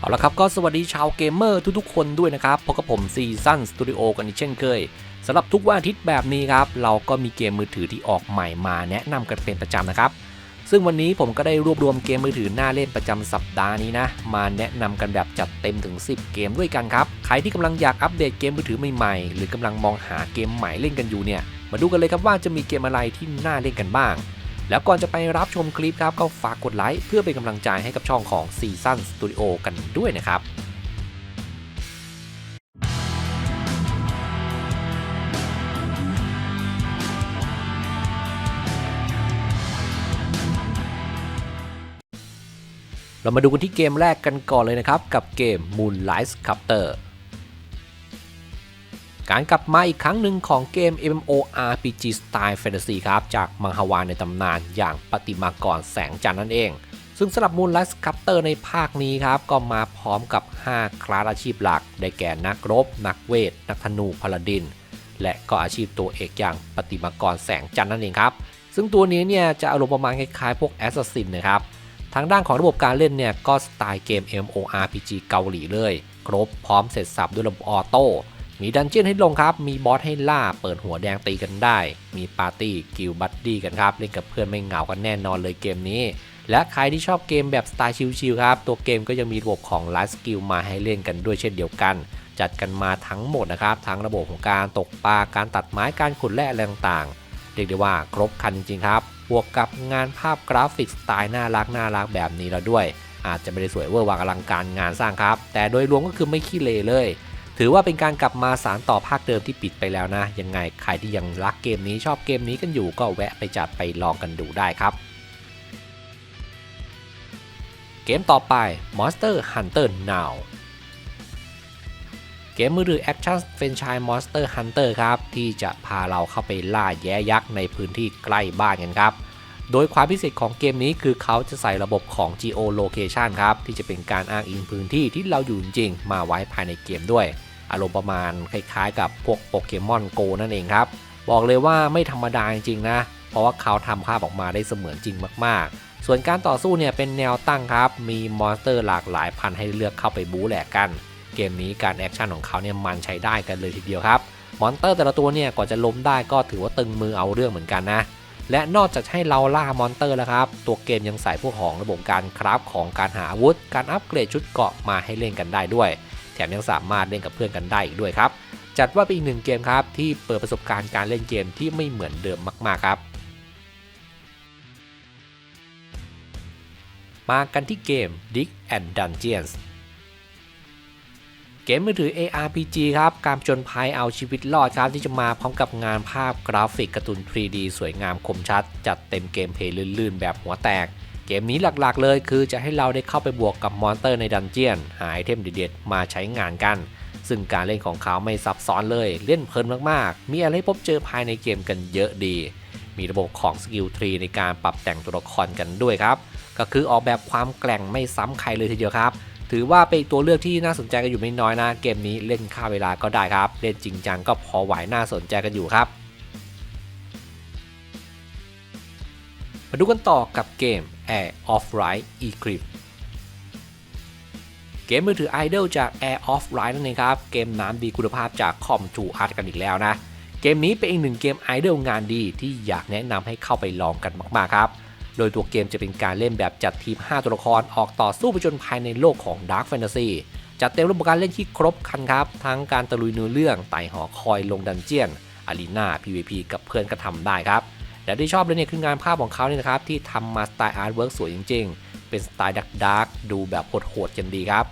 เอาละครับก็สวัสดีชาวเกมเมอร์ทุกๆคนด้วยนะครับพบกับผมซีซันสตูดิโอกันอีกเช่นเคยสำหรับทุกวันอาทิตย์แบบนี้ครับ เราก็มีเกมมือถือที่ออกใหม่มาแนะนำกันเป็นประจำนะครับ ซึ่งวันนี้ผมก็ได้รวบรวมเกมมือถือหน้าเล่นประจำสัปดาห์นี้นะ มาแนะนำกันแบบจัดเต็มถึง 10 เกมด้วยกันครับ ใครที่กำลังอยากอัปเดตเกมมือถือใหม่ๆ หรือกำลังมองหาเกมใหม่เล่นกันอยู่เนี่ย มาดูกันเลยครับว่าจะมีเกมอะไรที่น่าเล่นกันบ้าง แล้วก่อนจะไปรับชมคลิปครับก็ฝากกดไลค์เพื่อเป็นกำลังใจให้กับช่องของ Season Studio กันด้วยนะครับเรามาดูกันที่เกมแรกกันก่อนเลยนะครับ กับเกม Moonlight Sculptor การกลับมาอีกครั้งหนึ่งของเกม MMORPG สไตล์แฟนตาซีครับ จากมังฮวานในตำนานอย่างปฏิมากรแสงจันทร์นั่นเอง ซึ่งสำหรับ Moonlight Sculptor ในภาคนี้ครับ ก็มาพร้อมกับ 5 คลาสอาชีพหลัก ได้แก่นักรบ นักเวท นักธนูพลาดิน และก็อาชีพตัวเอกอย่างปฏิมากรแสงจันทร์นั่นเองครับ ซึ่งตัวนี้เนี่ยจะอารมณ์ประมาณคล้ายๆพวก Assassin นะครับทางด้านของระบบการเล่นเนี่ยก็สไตล์เกม MMORPG เกาหลีเลย ครบพร้อมเสร็จสับด้วยระบบออโต้ มีดันเจี้ยนให้ลงครับ มีบอสให้ล่า เปิดหัวแดงตีกันได้ มีปาร์ตี้กิลบัดดี้กันครับ เล่นกับเพื่อนไม่เหงากันแน่นอนเลยเกมนี้ และใครที่ชอบเกมแบบสไตล์ชิลๆครับ ตัวเกมก็ยังมีระบบของไลฟ์สกิลมาให้เล่นกันด้วยเช่นเดียวกัน จัดกันมาทั้งหมดนะครับ ทั้งระบบของการตกปลา การตัดไม้ การขุดแร่อะไรต่างๆ เรียกได้ว่าครบครันจริงๆครับบวกกับงานภาพกราฟิกสไตล์น่ารักน่ารักแบบนี้แล้วด้วย อาจจะไม่ได้สวยเวอร์วังอลังการงานสร้างครับ แต่โดยรวมก็คือไม่ขี้เลเลย ถือว่าเป็นการกลับมาสารต่อภาคเดิมที่ปิดไปแล้วนะ ยังไงใครที่ยังรักเกมนี้ชอบเกมนี้กันอยู่ก็แวะไปจัดไปลองกันดูได้ครับ เกมต่อไป Monster Hunter Now เกมมือถือแอคชั่นเฟรนช i ์ Monster Hunter ครับ ที่จะพาเราเข้าไปล่าแย้ยักษ์ในพื้นที่ใกล้บ้านกันครับโดยความพิเศษของเกมนี้คือเขาจะใส่ระบบของ Geolocation ครับ ที่จะเป็นการอ้างอิงพื้นที่ที่เราอยู่จริงมาไว้ภายในเกมด้วย อารมณ์ประมาณคล้ายๆ กับพวกโปเกมอนโกนั่นเองครับ บอกเลยว่าไม่ธรรมดาจริงๆนะ เพราะว่าเขาทำภาพออกมาได้เสมือนจริงมากๆ ส่วนการต่อสู้เนี่ยเป็นแนวตั้งครับ มีมอนสเตอร์หลากหลายพันให้เลือกเข้าไปบู๊แหลกกัน เกมนี้การแอคชั่นของเขาเนี่ยมันใช้ได้กันเลยทีเดียวครับมอนสเตอร์แต่ละตัวเนี่ยกว่าจะล้มได้ก็ถือว่าตึงมือเอาเรื่องเหมือนกันนะและนอกจากให้เราล่ามอนสเตอร์แล้วครับ ตัวเกมยังใส่พวกของระบบการคราฟของการหาอาวุธ การอัปเกรดชุดเกราะมาให้เล่นกันได้ด้วย มยังสามารถเล่นกับเพื่อนกันได้อีกด้วยครับ จัดว่าเป็นอีกหนึ่งเกมครับที่เปิดประสบการณ์การเล่นเกมที่ไม่เหมือนเดิมมาก ๆ ครับ มากันที่เกม Dig and Dungeons เกมมือถือ ARPG ครับ การผจญภัยเอาชีวิตรอดครับที่จะมาพร้อมกับงานภาพกราฟิกการ์ตูน 3D สวยงามคมชัด จัดเต็มเกมเพลย์ลื่นๆ แบบหัวแตก เกมนี้หลักๆเลยคือจะให้เราได้เข้าไปบวกกับมอนสเตอร์ในดันเจียน หาไอเทมเด็ดๆมาใช้งานกัน ซึ่งการเล่นของเขาไม่ซับซ้อนเลย เล่นเพลินมากๆ มีอะไรพบเจอภายในเกมกันเยอะดี มีระบบของสกิลทรีในการปรับแต่งตัวละครกันด้วยครับ ก็คือออกแบบความแกร่งไม่ซ้ำใครเลยทีเดียวครับถือว่าเป็นตัวเลือกที่น่าสนใจกันอยู่ไม่น้อยนะ เกมนี้เล่นค่าเวลาก็ได้ครับ เล่นจริงจังก็พอไหวน่าสนใจกันอยู่ครับ มาดูกันต่อกับเกม Air of Light Eclipse เกมมือถือ Idol จาก Air of Light นั่นเองครับ เกมน้ำดีคุณภาพจากคอมทูอาร์ตกันอีกแล้วนะ เกมนี้เป็นอีกหนึ่งเกม Idol งานดีที่อยากแนะนำให้เข้าไปลองกันมาก ๆ ครับ โดยตัวเกมจะเป็นการเล่นแบบจัดทีม 5 ตัวละครออกต่อสู้ไปจนภายในโลกของ Dark Fantasy จัดเต็มระบบการเล่นที่ครบครันครับ ทั้งการตะลุยเนื้อเรื่องไต่หอคอยลงดันเจียนอารีนา PVP กับเพื่อนก็ทำได้ครับ และที่ชอบเลยเนี่ยคืองานภาพของเขาเนี่ยนะครับที่ทำมาสไตล์อาร์ตเวิร์กสวยจริง ๆ เป็นสไตล์ดักๆดูแบบโหดๆกันดีครับ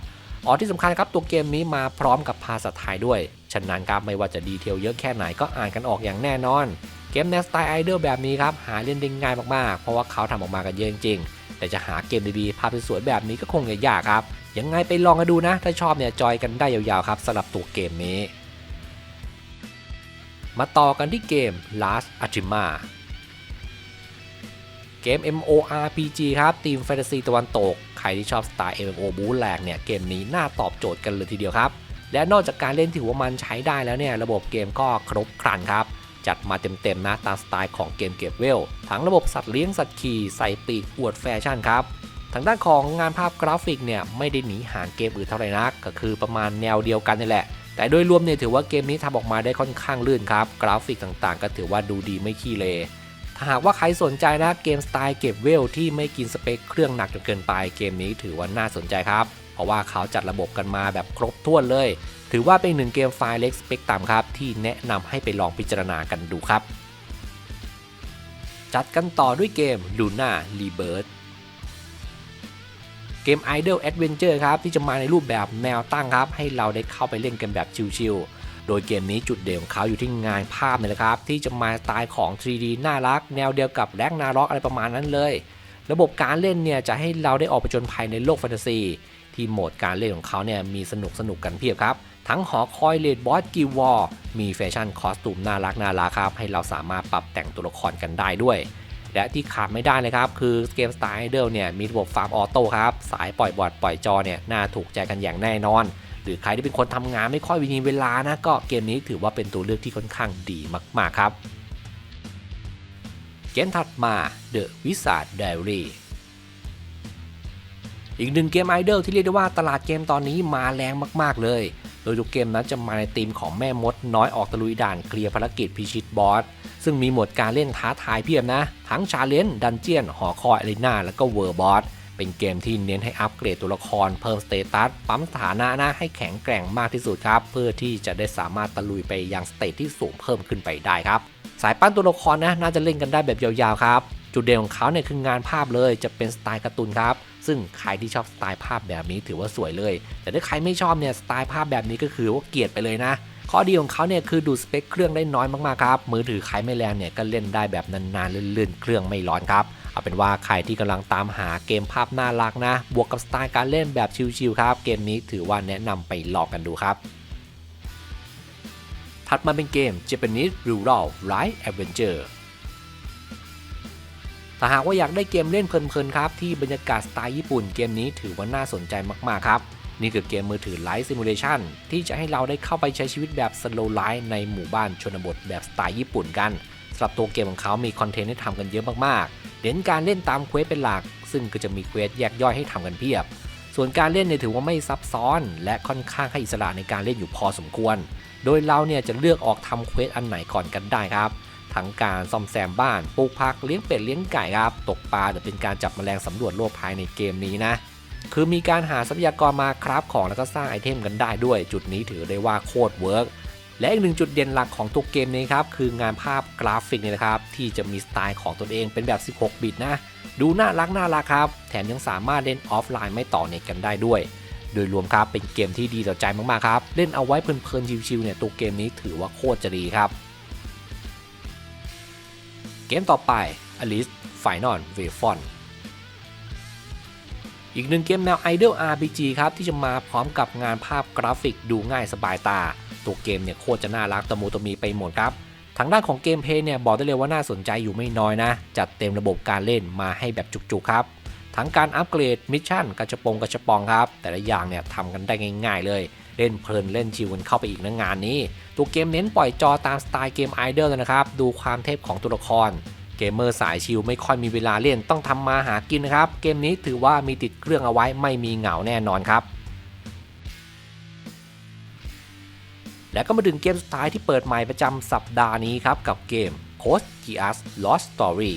อ๋อที่สำคัญครับตัวเกมนี้มาพร้อมกับภาษาไทยด้วย ฉะนั้นครับไม่ว่าจะดีเทลเยอะแค่ไหนก็อ่านกันออกอย่างแน่นอน เกมแนวสไตล์ไอดอลแบบนี้ครับหาเล่นได้ง่ายมากๆ เพราะว่าเขาทำออกมากันเยอะจริงๆ แต่จะหาเกมดีๆภาพสวยๆแบบนี้ก็คงจะยากครับ ยังไงไปลองกันดูนะ ถ้าชอบเนี่ยจอยกันได้ยาวๆครับสำหรับตัวเกมนี้ มาต่อกันที่เกม Last Ultima เกม MO RPG ครับทีมแฟนตาซีตะวันตก ใครที่ชอบสไตล์ MMO บู๊แหลกเนี่ย เกมนี้น่าตอบโจทย์กันเลยทีเดียวครับ และนอกจากการเล่นที่หัวมันใช้ได้แล้วเนี่ย ระบบเกมก็ครบครันครับ จัดมาเต็มๆนะตามสไตล์ของเกมเก็บเวล ทั้งระบบสัตว์เลี้ยงสัตว์ขี่ใส่ปีกอวดแฟชั่นครับ ทางด้านของงานภาพกราฟิกเนี่ยไม่ได้หนีห่างเกมอื่นเท่าไหร่นัก ก็คือประมาณแนวเดียวกันนี่แหละแต่โดยรวมเนี่ยถือว่าเกมนี้ทำออกมาได้ค่อนข้างลื่นครับ กราฟิกต่างๆ ก็ถือว่าดูดีไม่ขี้เลถ้า หากว่าใครสนใจนะเกมสไตล์เก็บเวลที่ไม่กินสเปคเครื่องหนักจนเกินไปเกมนี้ถือว่าน่าสนใจครับ เพราะว่าเขาจัดระบบกันมาแบบครบถ้วนเลย ถือว่าเป็นหนึ่งเกมไฟล์เล็กสเปคต่ำครับ ที่แนะนำให้ไปลองพิจารณากันดูครับ จัดกันต่อด้วยเกม Luna Rebirth เกม Idle Adventure ครับที่จะมาในรูปแบบแนวตั้งครับ ให้เราได้เข้าไปเล่นกันแบบชิลๆ โดยเกมนี้จุดเด่นของเขาอยู่ที่งานภาพนี่แหละครับ ที่จะมาสไตล์ของ 3D น่ารัก แนวเดียวกับแร็กนาร็อกอะไรประมาณนั้นเลย ระบบการเล่นเนี่ยจะให้เราได้ออกไปจนภายในโลกแฟนตาซีที่โหมดการเล่นของเขาเนี่ยมีสนุกสนุกกันเพียบครับ ทั้งหอคอยเลดบอสกิวอร์มีแฟชั่นคอสตูมน่ารักน่ารักครับ ให้เราสามารถปรับแต่งตัวละครกันได้ด้วย และที่ขาดไม่ได้เลยครับ คือเกมสไตล์ไอเดลเนี่ยมีระบบฟาร์มออโต้ครับ สายปล่อยบอร์ดปล่อยจอเนี่ยน่าถูกใจกันอย่างแน่นอน หรือใครที่เป็นคนทำงานไม่ค่อยมีเวลานะ ก็เกมนี้ถือว่าเป็นตัวเลือกที่ค่อนข้างดีมากๆครับ เกมถัดมา The Wizard Diary อีกหนึ่งเกมไอดอลที่เรียกได้ว่าตลาดเกมตอนนี้มาแรงมากๆเลย ยทุกเกมนั้นจะมาในธีมของแม่มดน้อยออกตะลุยด่านเคลียร์ภารกิจพิชิตบอส ซึ่งมีหมดการเล่นท้าทายเพียบนะ ทั้งชาเลนจ์ดันเจียน หอคอยอารีนาแล้วก็เวอร์บอส เป็นเกมที่เน้นให้อัปเกรดตัวละครเพิ่มสเตตัส ปั๊มสถานะนะให้แข็งแกร่งมากที่สุดครับ เพื่อที่จะได้สามารถตะลุยไปยังสเตตที่สูงเพิ่มขึ้นไปได้ครับ สายปั้นตัวละครนะน่าจะเล่นกันได้แบบยาวๆครับ จุดเด่นของเขาเนี่ยคืองานภาพเลยจะเป็นสไตล์การ์ตูนครับ ซึ่งใครที่ชอบสไตล์ภาพแบบนี้ถือว่าสวยเลย แต่ถ้าใครไม่ชอบเนี่ยสไตล์ภาพแบบนี้ก็คือว่าเกลียดไปเลยนะ ข้อดีของเขาเนี่ยคือดูสเปคเครื่องได้น้อยมากๆครับมือถือใครไม่แรงเนี่ยก็เล่นได้แบบนานๆลื่นๆเครื่องไม่ร้อนครับเอาเป็นว่าใครที่กำลังตามหาเกมภาพน่ารักนะ บวกกับสไตล์การเล่นแบบชิลๆครับ เกมนี้ถือว่าแนะนำไปลองกันดูครับ ถัดมาเป็นเกม Japanese Rural Ride Adventure ถ้าหากว่าอยากได้เกมเล่นเพลินๆครับที่บรรยากาศสไตล์ญี่ปุ่นเกมนี้ถือว่าน่าสนใจมากๆครับนี่คือเกมมือถือ Life Simulation ที่จะให้เราได้เข้าไปใช้ชีวิตแบบ Slow Life ในหมู่บ้านชนบทแบบสไตล์ญี่ปุ่นกันสำหรับตัวเกมของเขามีคอนเทนต์ให้ทำกันเยอะมากๆเน้นการเล่นตามเควสเป็นหลัก ซึ่งก็จะมีเควสแยกย่อยให้ทำกันเพียบ ส่วนการเล่นเนี่ยถือว่าไม่ซับซ้อน และค่อนข้างให้อิสระในการเล่นอยู่พอสมควร โดยเราเนี่ยจะเลือกออกทำเควสอันไหนก่อนกันได้ครับทั้งการซ่อมแซมบ้านปลูกผักเลี้ยงเป็ดเลี้ยงไก่ครับตกปลาหรือเป็นการจับแมลงสำรวจโลกภายในเกมนี้นะ คือมีการหาทรัพยากรมาคราฟของแล้วก็สร้างไอเทมกันได้ด้วย จุดนี้ถือได้ว่าโคตรเวิร์กและอีกหนึ่งจุดเด่นหลักของตัวเกมนี้ครับ คืองานภาพกราฟิกเนี่ยนะครับ ที่จะมีสไตล์ของตนเองเป็นแบบ 16 บิตนะ ดูน่ารักน่ารักครับ แถมยังสามารถเล่นออฟไลน์ไม่ต่อเน็ตกันได้ด้วย โดยรวมครับเป็นเกมที่ดีต่อใจมากๆครับเล่นเอาไว้เพลินๆชิวๆเนี่ยตัวเกมนี้ถือว่าโคตรจะดีครับ เกมต่อไป Alice Final w a f o n อีกหนึ่งเกมแนว Idle RPG ครับที่จะมาพร้อมกับงานภาพกราฟิกดูง่ายสบายตา ตัวเกมเนี่ยโคตรจะน่ารักตะมูตะมีไปหมดครับทางด้านของเกมเพลย์เนี่ยบอกได้เลยว่าน่าสนใจอยู่ไม่น้อยนะ จัดเต็มระบบการเล่นมาให้แบบจุกๆครับ ทั้งการอัปเกรดมิชชั่นกระชปงกระชปองครับ แต่ละอย่างเนี่ยทำกันได้ง่ายๆ เลย เล่นเพลินเล่นชิวกันเข้าไปอีกนะงานนี้ ตัวเกมเน้นปล่อยจอตามสไตล์เกมไอดอลเลยนะครับ ดูความเทพของตัวละคร เกมเมอร์สายชิลไม่ค่อยมีเวลาเล่นต้องทำมาหากินนะครับ เกมนี้ถือว่ามีติดเครื่องเอาไว้ไม่มีเหงาแน่นอนครับและก็มาถึงเกมสุดท้ายที่เปิดใหม่ประจำสัปดาห์นี้ครับ กับเกม Code Geass Lost Story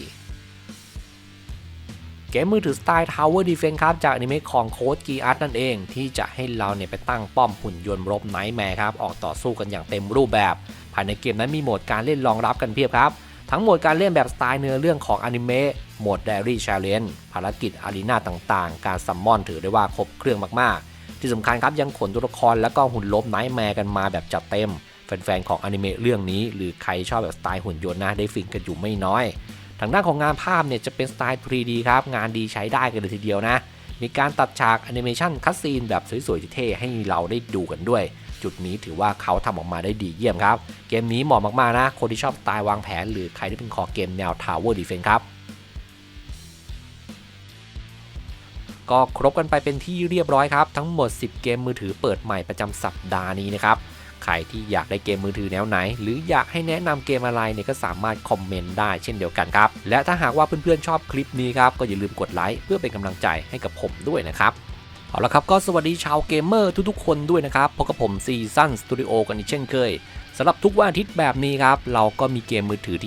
เกมมือถือสไตล์ Tower Defense ครับ จากอนิเมะของโค้ดกีอาร์ตนั่นเอง ที่จะให้เราเนี่ยไปตั้งป้อมหุ่นยนต์รบไนท์แมร์ครับ ออกต่อสู้กันอย่างเต็มรูปแบบ ภายในเกมนั้นมีโหมดการเล่นรองรับกันเพียบครับ ทั้งโหมดการเล่นแบบสไตล์เนื้อเรื่องของอนิเมะโหมด Diary Challenge ภารกิจอารีนาต่างๆ การซัมมอนถือได้ว่าครบเครื่องมากๆ ที่สำคัญครับยังขนตัวละครและก็หุ่นลบไนท์แมร์กันมาแบบจัดเต็มแฟนๆของอนิเมะเรื่องนี้ หรือใครชอบแบบสไตล์หุ่นยนต์นะได้ฟินกันอยู่ไม่น้อย ทางด้านของงานภาพเนี่ยจะเป็นสไตล์ 3D ครับ งานดีใช้ได้กันเลยทีเดียวนะ มีการตัดฉากแอนิเมชันคัสซีนแบบสวยๆเท่ให้เราได้ดูกันด้วย จุดนี้ถือว่าเขาทำออกมาได้ดีเยี่ยมครับ เกมนี้เหมาะมากๆนะ คนที่ชอบสไตล์วางแผน หรือใครที่เป็นคอเกมแนว Tower Defense ครับก็ครบกันไปเป็นที่เรียบร้อยครับ ทั้งหมด 10 เกมมือถือเปิดใหม่ประจำสัปดาห์นี้นะครับ ใครที่อยากได้เกมมือถือแนวไหน หรืออยากให้แนะนำเกมอะไรเนี่ยก็สามารถคอมเมนต์ได้เช่นเดียวกันครับ และถ้าหากว่าเพื่อนๆชอบคลิปนี้ครับก็อย่าลืมกดไลค์เพื่อเป็นกำลังใจให้กับผมด้วยนะครับเอาละครับก็สวัสดีชาวเกมเมอร์ทุกๆคนด้วยนะครับพบกับผมซีซั่นสตูดิโอกันอีกเช่นเคยสำหรับทุกวันอาทิตย์แบบนี้ครับ เราก็มีเกมมือถือที่